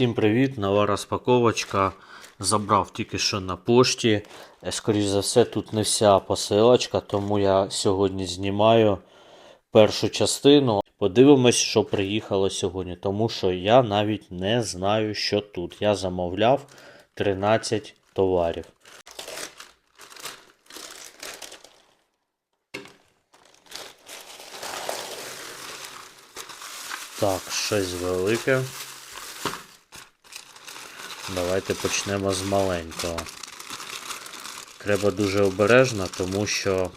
Всім привіт! Нова розпаковочка. Забрав тільки що на пошті. Е, Скоріше за все, тут не вся посилочка, тому я сьогодні знімаю першу частину. Подивимось, що приїхало сьогодні, тому що я навіть не знаю, що тут. Я замовляв 13 товарів. Так, щось велике. Давайте почнемо з маленького. Треба дуже обережно, тому що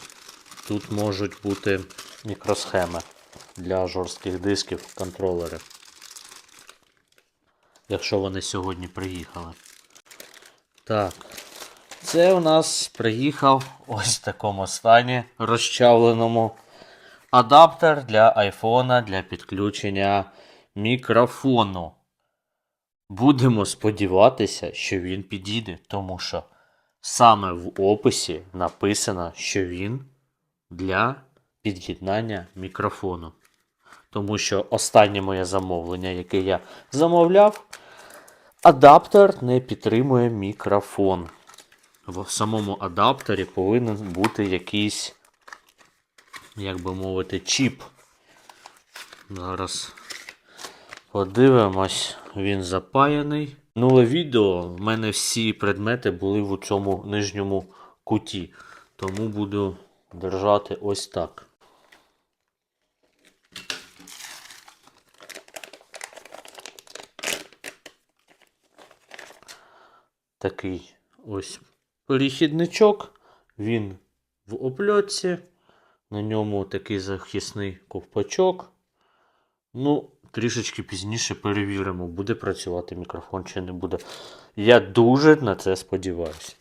тут можуть бути мікросхеми для жорстких дисків контролери. Якщо вони сьогодні приїхали. Так. Це у нас приїхав ось в такому стані розчавленому адаптер для айфона для підключення мікрофону. Будемо сподіватися, що він підійде, тому що саме в описі написано, що він для під'єднання мікрофону. Тому що останнє моє замовлення, яке я замовляв, адаптер не підтримує мікрофон. В самому адаптері повинен бути якийсь, як би мовити, чіп. Зараз Подивимось, він запаяний. Минуле відео в мене всі предмети були в цьому нижньому куті. Тому буду держати ось так. Такий ось перехідничок. Він в опльотці. На ньому такий захисний ковпачок. Ну, трішечки пізніше перевіримо, буде працювати мікрофон чи не буде. Я дуже на це сподіваюся.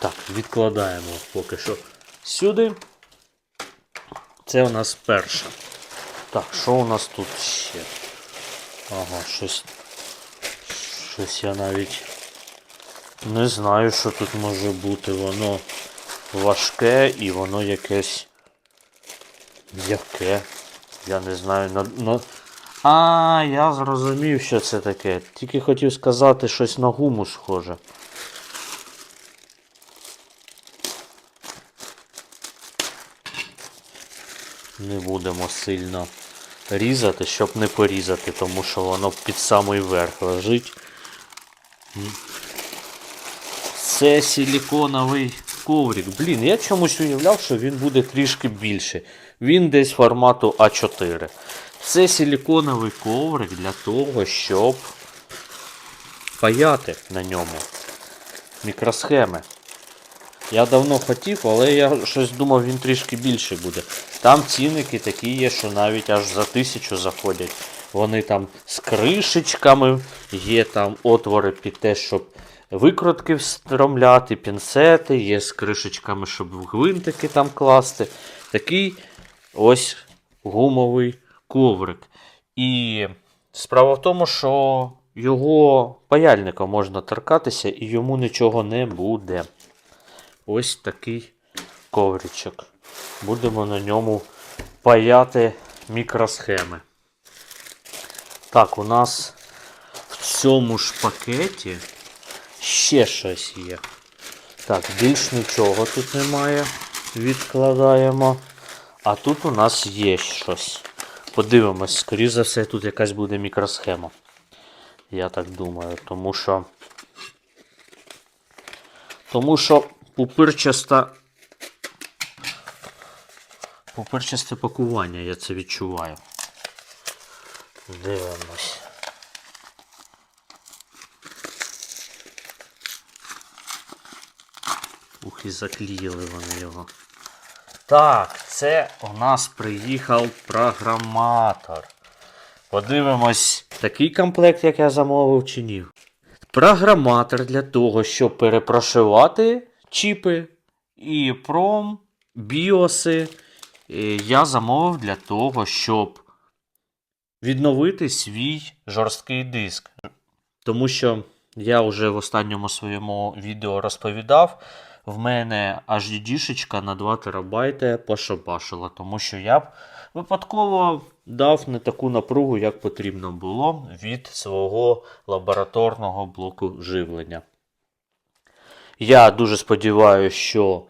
Так, відкладаємо поки що сюди. Це у нас перше. Так, що у нас тут ще? Ага, щось. Щось я навіть не знаю, що тут може бути. Воно важке і воно якесь. Яке? Я не знаю. На, на... А, я зрозумів, що це таке. Тільки хотів сказати щось на гуму схоже. Не будемо сильно різати, щоб не порізати, тому що воно під самий верх лежить. Це силіконовий коврик. Блін, я чомусь уявляв, що він буде трішки більше. Він десь формату А4. Це силіконовий коврик для того, щоб паяти на ньому мікросхеми. Я давно хотів, але я щось думав, він трішки більше буде. Там цінники такі є, що навіть аж за тисячу заходять. Вони там з кришечками, є там отвори під те, щоб викрутки встромляти, пінцети, є з кришечками, щоб гвинтики там класти. Такий ось гумовий коврик. І справа в тому, що його паяльника можна торкатися і йому нічого не буде. Ось такий ковричок. Будемо на ньому паяти мікросхеми. Так, у нас в цьому ж пакеті ще щось є. Так, більш нічого тут немає. Відкладаємо. А тут у нас є щось. Подивимось, скоріше за все, тут якась буде мікросхема. Я так думаю, тому що. Тому що пупирчаста. Пупирчасте пакування, я це відчуваю. Дивимось. Ух, і заклеїли вони його. Так, це у нас приїхав програматор. Подивимось, такий комплект, як я замовив, чи ні. Програматор для того, щоб перепрошивати чіпи і пром, біоси. е, Я замовив для того, щоб відновити свій жорсткий диск. Тому що я вже в останньому своєму відео розповідав, в мене HDD-шечка на 2 ТБ пошабашила, тому що я б випадково дав не таку напругу, як потрібно було від свого лабораторного блоку живлення. Я дуже сподіваюся, що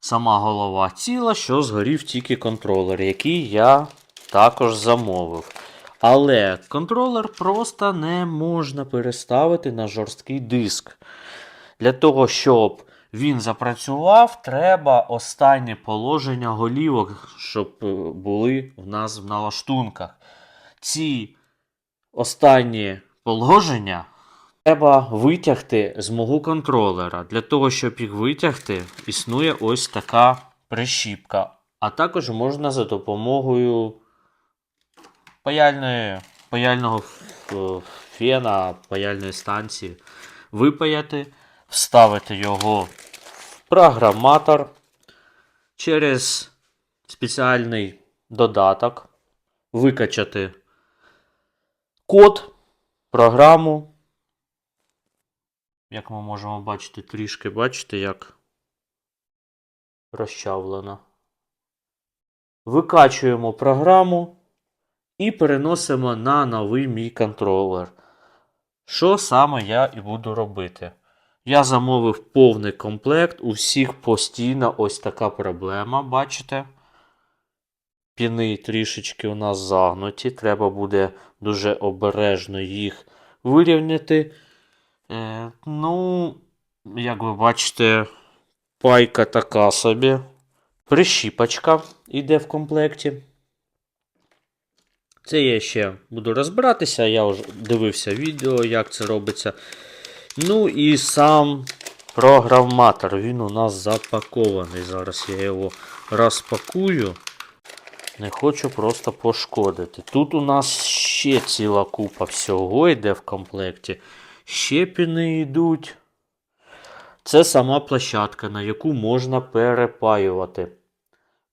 сама голова ціла, що згорів тільки контролер, який я також замовив. Але контролер просто не можна переставити на жорсткий диск. Для того, щоб він запрацював, треба останнє положення голівок, щоб е, були в нас в налаштунках. Ці останні положення треба витягти з мого контролера. Для того, щоб їх витягти, існує ось така прищіпка. А також можна за допомогою паяльної, паяльного е, фена, паяльної станції випаяти, вставити його в програматор через спеціальний додаток, викачати код, програму. Як ми можемо бачити, трішки бачите, як розчавлено. Викачуємо програму і переносимо на новий мій контролер. Що саме я і буду робити? Я замовив повний комплект, у всіх постійно ось така проблема, бачите? Піни трішечки у нас загнуті, треба буде дуже обережно їх вирівняти. Е, ну, як ви бачите, пайка така собі. Прищіпочка йде в комплекті. Це я ще буду розбиратися, я вже дивився відео, як це робиться. Ну і сам програматор, він у нас запакований. Зараз я його розпакую. Не хочу просто пошкодити. Тут у нас ще ціла купа всього йде в комплекті. Ще піни йдуть. Це сама площадка, на яку можна перепаювати.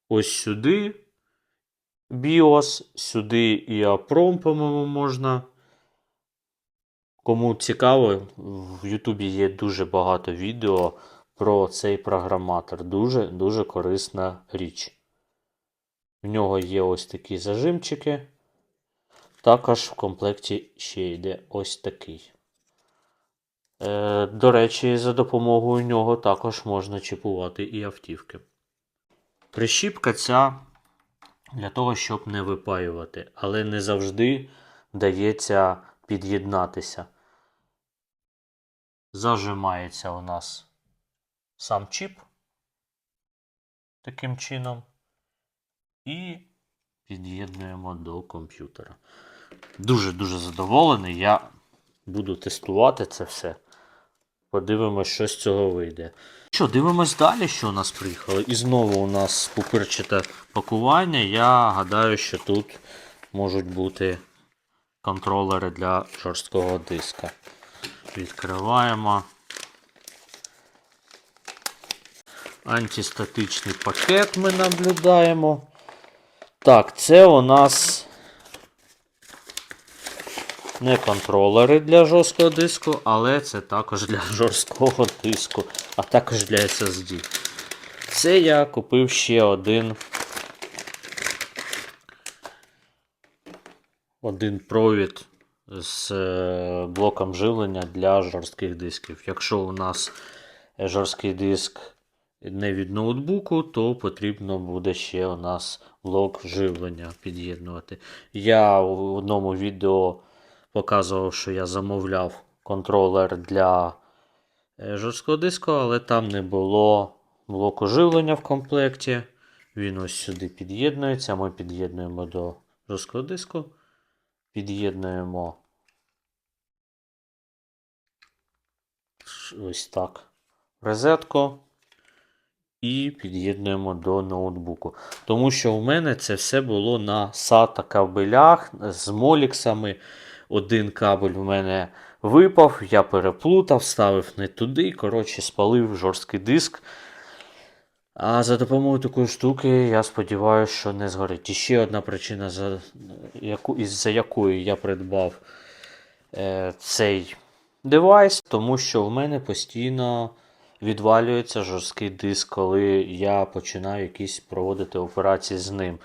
Ось сюди BIOS, сюди і APROM, по-моєму, можна. Кому цікаво, в Ютубі є дуже багато відео про цей програматор. Дуже дуже корисна річ. В нього є ось такі зажимчики. Також в комплекті ще йде ось такий. Е, до речі, за допомогою нього також можна чіпувати і автівки. Прищіпка ця для того, щоб не випаювати, але не завжди вдається під'єднатися. Зажимається у нас сам чіп таким чином. І під'єднуємо до комп'ютера. Дуже-дуже задоволений. Я буду тестувати це все. Подивимось, що з цього вийде. Що, дивимось далі, що у нас приїхало. І знову у нас пупирчате пакування. Я гадаю, що тут можуть бути контролери для жорсткого диска. Відкриваємо. Антистатичний пакет ми наблюдаємо. Так, це у нас не контролери для жорсткого диску, але це також для жорсткого диску, а також для SSD. Це я купив ще один. Один провід з е, блоком живлення для жорстких дисків. Якщо у нас жорсткий диск не від ноутбуку, то потрібно буде ще у нас блок живлення під'єднувати. Я в одному відео показував, що я замовляв контролер для е, жорсткого диску, але там не було блоку живлення в комплекті. Він ось сюди під'єднується. Ми під'єднуємо до жорсткого диску. Під'єднуємо ось так розетку і під'єднуємо до ноутбуку. Тому що у мене це все було на SATA кабелях з моліксами. Один кабель в мене випав, я переплутав, ставив не туди. Коротше, спалив жорсткий диск. А за допомогою такої штуки, я сподіваюся, що не згорить. І ще одна причина, за яку, із-за якої я придбав е, цей девайс, тому що в мене постійно відвалюється жорсткий диск, коли я починаю якісь проводити операції з ним.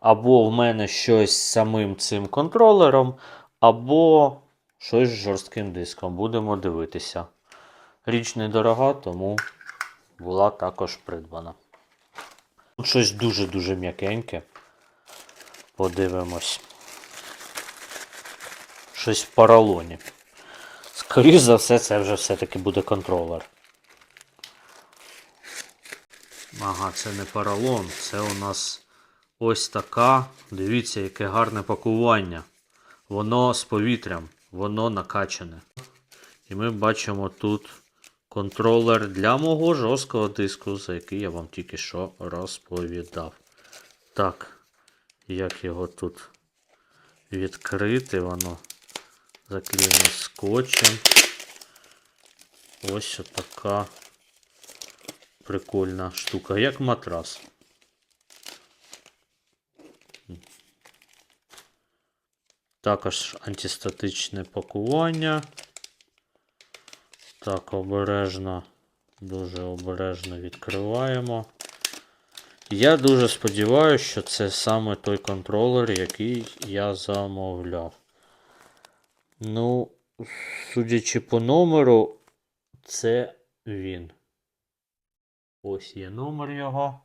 Або в мене щось з самим цим контролером, або щось з жорстким диском. Будемо дивитися. Річ недорога, тому була також придбана. Тут щось дуже-дуже м'якеньке. Подивимось. Щось в поролоні. Скоріше за все, це вже все-таки буде контролер. Ага, це не поролон, це у нас ось така. Дивіться, яке гарне пакування. Воно з повітрям, воно накачане. І ми бачимо тут контролер для мого жорсткого диску, за який я вам тільки що розповідав. Так, як його тут відкрити, воно заклеєно скотчем. Ось така прикольна штука, як матрас. Також антистатичне пакування. Так, обережно, дуже обережно відкриваємо. Я дуже сподіваюся, що це саме той контролер, який я замовляв. Ну, судячи по номеру, це він. Ось є номер його.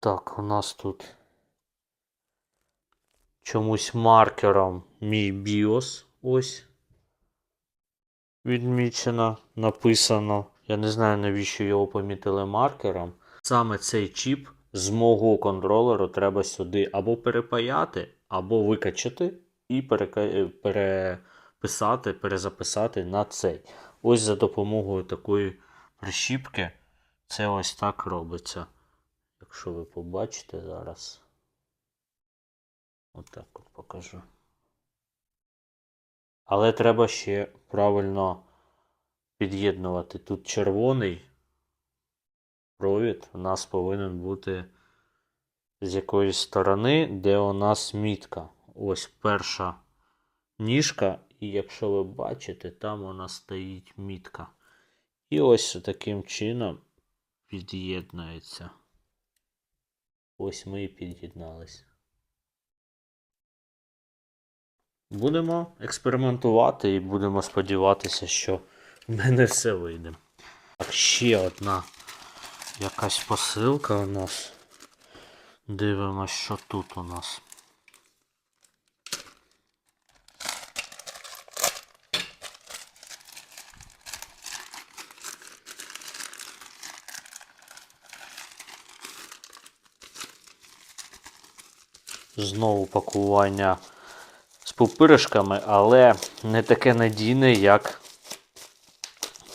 Так, у нас тут чомусь маркером мій BIOS ось відмічено, написано. Я не знаю, навіщо його помітили маркером. Саме цей чіп з мого контролеру треба сюди або перепаяти, або викачати і переписати, перезаписати на цей. Ось за допомогою такої прищіпки це ось так робиться. Якщо ви побачите зараз. Отак от покажу. Але треба ще правильно під'єднувати. Тут червоний провід у нас повинен бути з якоїсь сторони, де у нас мітка. Ось перша ніжка, і якщо ви бачите, там у нас стоїть мітка. І ось таким чином під'єднується. Ось ми і під'єднались. Будемо експериментувати і будемо сподіватися, що в мене все вийде. Так, ще одна якась посилка у нас. Дивимось, що тут у нас. Знову пакування пупиришками, але не таке надійне, як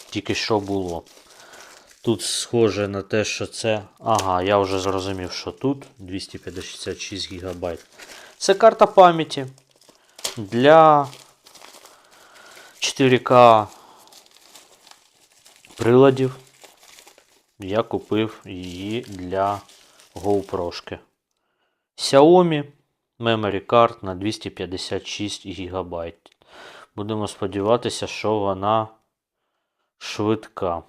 тільки що було. Тут схоже на те, що це. Ага, я вже зрозумів, що тут 256 ГБ. Це карта пам'яті для 4К приладів. Я купив її для GoPro. Xiaomi Memory Card на 256 ГБ. Будемо сподіватися, що вона швидка.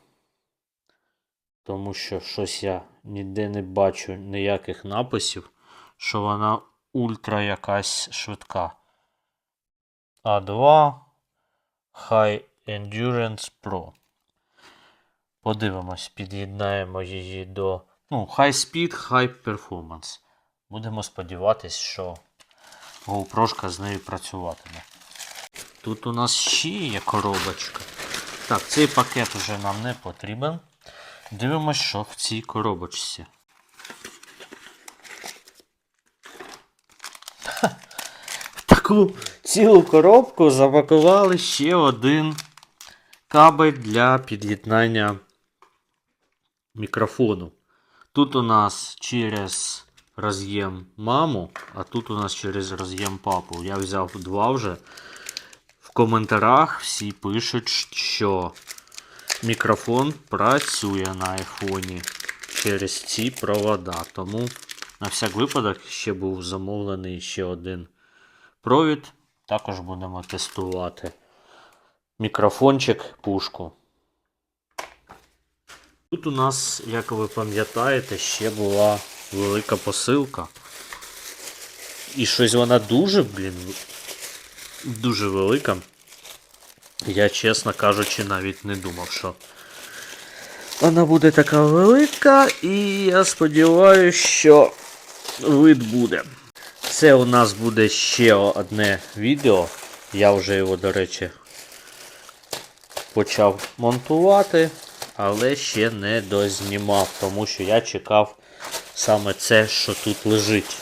Тому що щось я ніде не бачу ніяких написів, що вона ультра якась швидка. А2 High Endurance Pro. Подивимось, під'єднаємо її до ну, High Speed, High Performance. Будемо сподіватись, що GoPro з нею працюватиме. Тут у нас ще є коробочка. Так, цей пакет вже нам не потрібен. Дивимось, що в цій коробочці. В таку цілу коробку запакували ще один кабель для під'єднання мікрофону. Тут у нас через роз'єм маму, а тут у нас через роз'єм папу. Я взяв два вже. В коментарях всі пишуть, що мікрофон працює на айфоні через ці провода. Тому на всяк випадок ще був замовлений ще один провід. Також будемо тестувати мікрофончик пушку. Тут у нас, як ви пам'ятаєте, ще була велика посилка. І щось вона дуже, блін, дуже велика. Я, чесно кажучи, навіть не думав, що вона буде така велика, і я сподіваюся, що вид буде. Це у нас буде ще одне відео. Я вже його, до речі, почав монтувати, але ще не дознімав, тому що я чекав саме це, що тут лежить.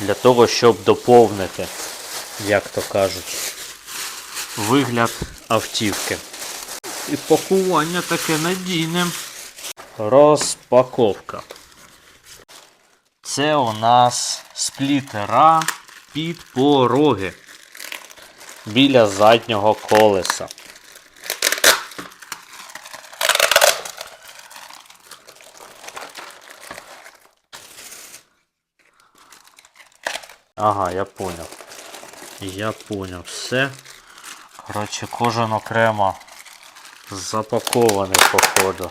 Для того, щоб доповнити, як то кажуть, вигляд автівки. І пакування таке надійне. Розпаковка. Це у нас сплітера під пороги біля заднього колеса. Ага, я понял. Я понял. Все. Коротше, кожен окремо запакований, походу.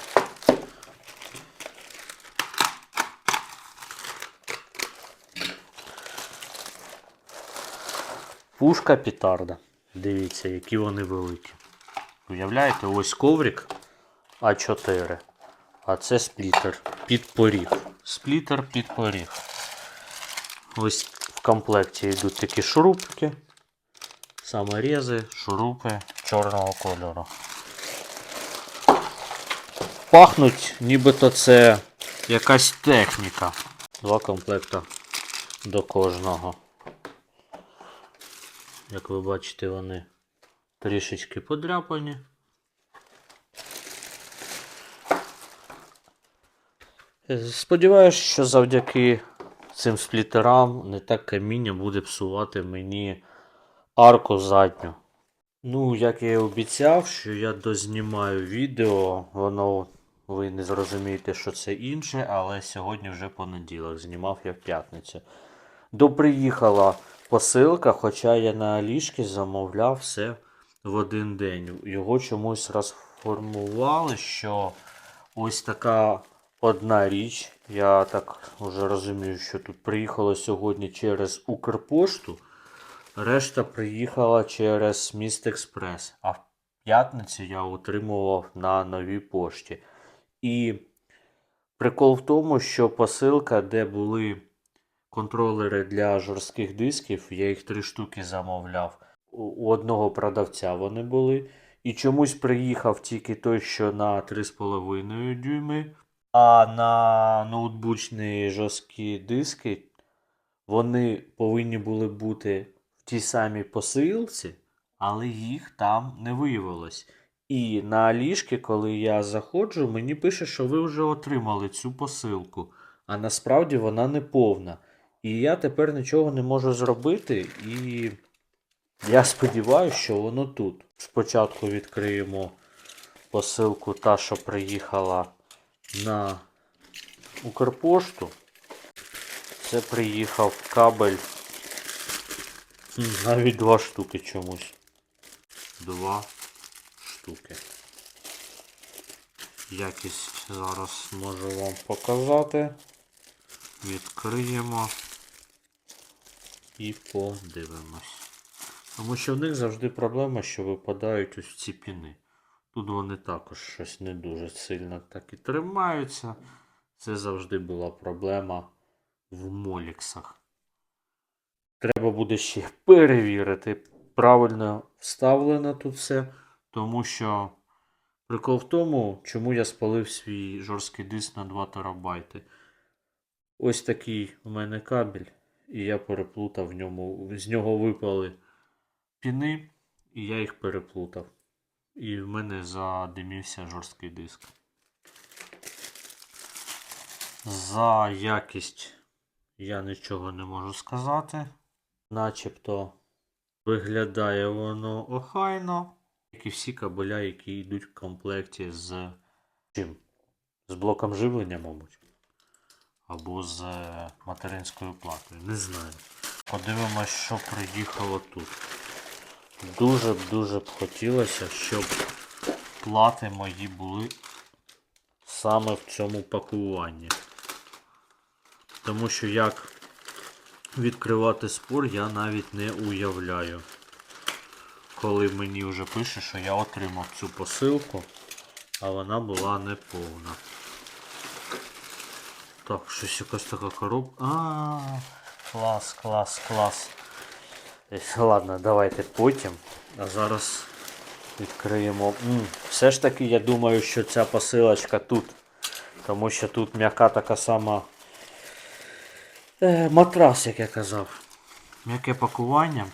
Пушка петарда. Дивіться, які вони великі. Уявляєте, ось коврик А4. А це сплітер під поріг. Сплітер під поріг. Ось комплекті йдуть такі шурупки, саморези, шурупи чорного кольору. Пахнуть, нібито це якась техніка. Два комплекта до кожного. Як ви бачите, вони трішечки подряпані. Сподіваюсь, що завдяки цим сплітерам не так каміння буде псувати мені арку задню. Ну, як я і обіцяв, що я дознімаю відео, воно ви не зрозумієте, що це інше, але сьогодні вже понеділок, знімав я в п'ятницю. Доприїхала посилка, хоча я на ліжки замовляв все в один день. Його чомусь розформували, що ось така одна річ. Я так вже розумію, що тут приїхало сьогодні через Укрпошту. Решта приїхала через Міст Експрес. А в п'ятницю я отримував на новій пошті. І прикол в тому, що посилка, де були контролери для жорстких дисків, я їх три штуки замовляв. У одного продавця вони були. І чомусь приїхав тільки той, що на 3,5 дюйми. А на ноутбучні жорсткі диски вони повинні були бути в тій самій посилці, але їх там не виявилось. І на ліжки, коли я заходжу, мені пише, що ви вже отримали цю посилку, а насправді вона не повна. І я тепер нічого не можу зробити, і я сподіваюся, що воно тут. Спочатку відкриємо посилку, та, що приїхала на Укрпошту. Це приїхав кабель. Навіть два штуки чомусь. Два штуки. Якість зараз можу вам показати. Відкриємо і подивимось. Тому що в них завжди проблема, що випадають ось ці піни. Тут вони також щось не дуже сильно так і тримаються. Це завжди була проблема в моліксах. Треба буде ще перевірити, правильно вставлено тут все, тому що прикол в тому, чому я спалив свій жорсткий диск на 2 терабайти. Ось такий у мене кабель, і я переплутав в ньому. З нього випали піни, і я їх переплутав. І в мене задимівся жорсткий диск. За якість я нічого не можу сказати. Начебто виглядає воно охайно, як і всі кабеля, які йдуть в комплекті з чим? З блоком живлення, мабуть. Або з материнською платою. Не знаю. Подивимось, що приїхало тут. Дуже б дуже б хотілося, щоб плати мої були саме в цьому пакуванні. Тому що як відкривати спор, я навіть не уявляю. Коли мені вже пише, що я отримав цю посилку, а вона була неповна. Так, щось якась така коробка. А, клас, клас, клас. Ладно, давайте потім. А зараз відкриємо. М, все ж таки, я думаю, що ця посилочка тут. Тому що тут м'яка така сама. Е, матрас, як я казав. М'яке пакування.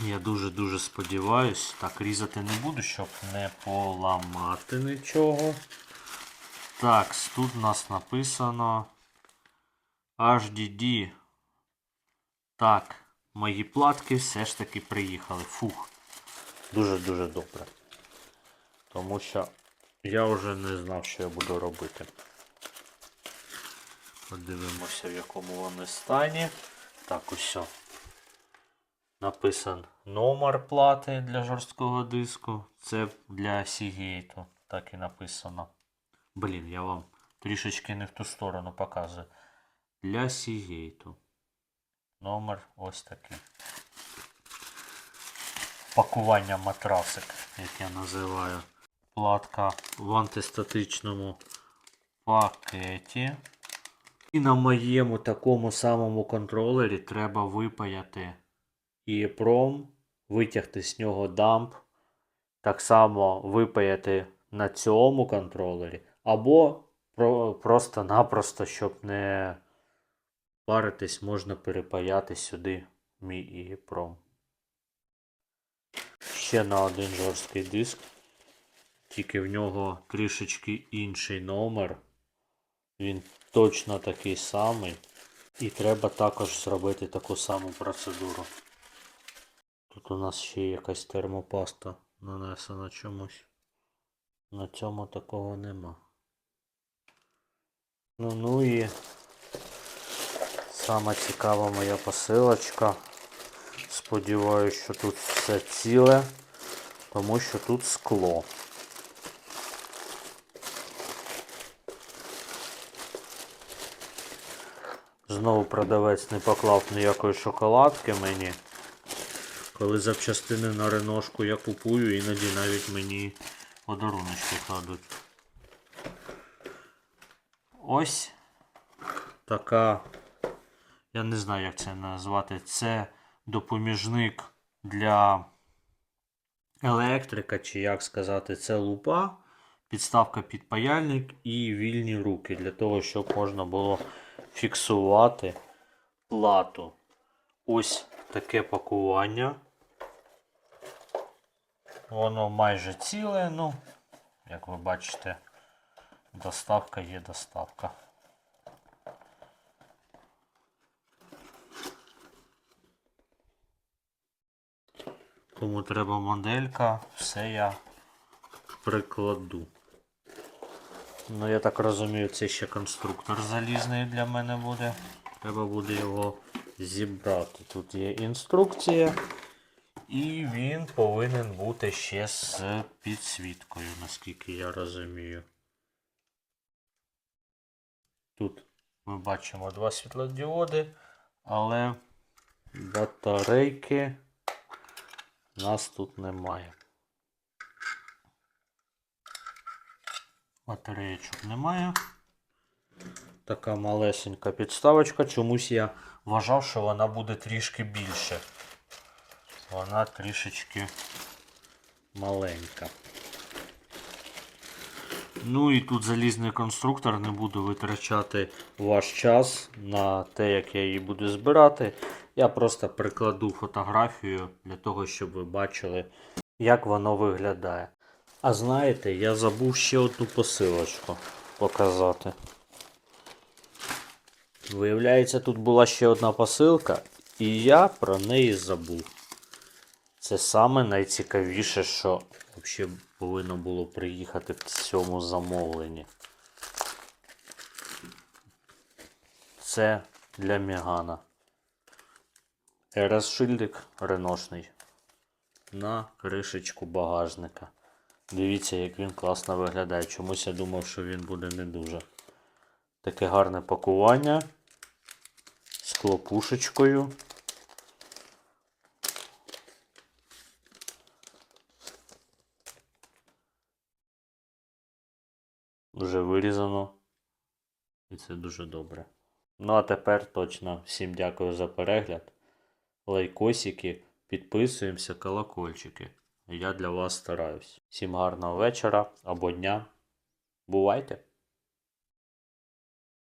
Я дуже-дуже сподіваюсь. Так, різати не буду, щоб не поламати нічого. Так, тут у нас написано HDD. Так, мої платки все ж таки приїхали. Фух. Дуже-дуже добре. Тому що я вже не знав, що я буду робити. Подивимося, в якому вони стані. Так, усе. Написан номер плати для жорсткого диску. Це для Seagate. Так і написано. Блін, я вам трішечки не в ту сторону показую. Для Seagate. Номер ось такий. Пакування матрасик, як я називаю. Платка в антистатичному пакеті. І на моєму такому самому контролері треба випаяти EEPROM, витягти з нього дамп, так само випаяти на цьому контролері, або про- просто-напросто, щоб не паритись, можна перепаяти сюди мій EEPROM. Ще на один жорсткий диск, тільки в нього трішечки інший номер. Він точно такий самий. І треба також зробити таку саму процедуру. Тут у нас ще якась термопаста нанесена чомусь. На цьому такого нема. Ну, ну і сама цікава моя посилочка. Сподіваюсь, що тут все ціле, тому що тут скло. Знову продавець не поклав ніякої шоколадки мені. Коли запчастини на реношку я купую, іноді навіть мені подаруночки кладуть. Ось така, я не знаю, як це назвати. Це допоміжник для електрика, чи як сказати, це лупа, підставка під паяльник і вільні руки для того, щоб можна було фіксувати плату. Ось таке пакування. Воно майже ціле, ну, як ви бачите, доставка є доставка. Кому треба моделька, все я прикладу. Ну, я так розумію, це ще конструктор залізний для мене буде. Треба буде його зібрати. Тут є інструкція. І він повинен бути ще з підсвіткою, наскільки я розумію. Тут ми бачимо два світлодіоди, але батарейки нас тут немає. Батареєчок немає. Така малесенька підставочка. Чомусь я вважав, що вона буде трішки більше. Вона трішечки маленька. Ну і тут залізний конструктор, не буду витрачати ваш час на те, як я її буду збирати. Я просто прикладу фотографію для того, щоб ви бачили, як воно виглядає. А знаєте, я забув ще одну посилочку показати. Виявляється, тут була ще одна посилка, і я про неї забув. Це саме найцікавіше, що взагалі повинно було приїхати в цьому замовленні. Це для Мегана. РС шильдик реношний на кришечку багажника. Дивіться, як він класно виглядає. Чомусь я думав, що він буде не дуже. Таке гарне пакування. З клопушечкою. Вже вирізано. І це дуже добре. Ну а тепер точно всім дякую за перегляд. Лайкосики, підписуємося, колокольчики. Я для вас стараюсь. Всім гарного вечора або дня. Бувайте!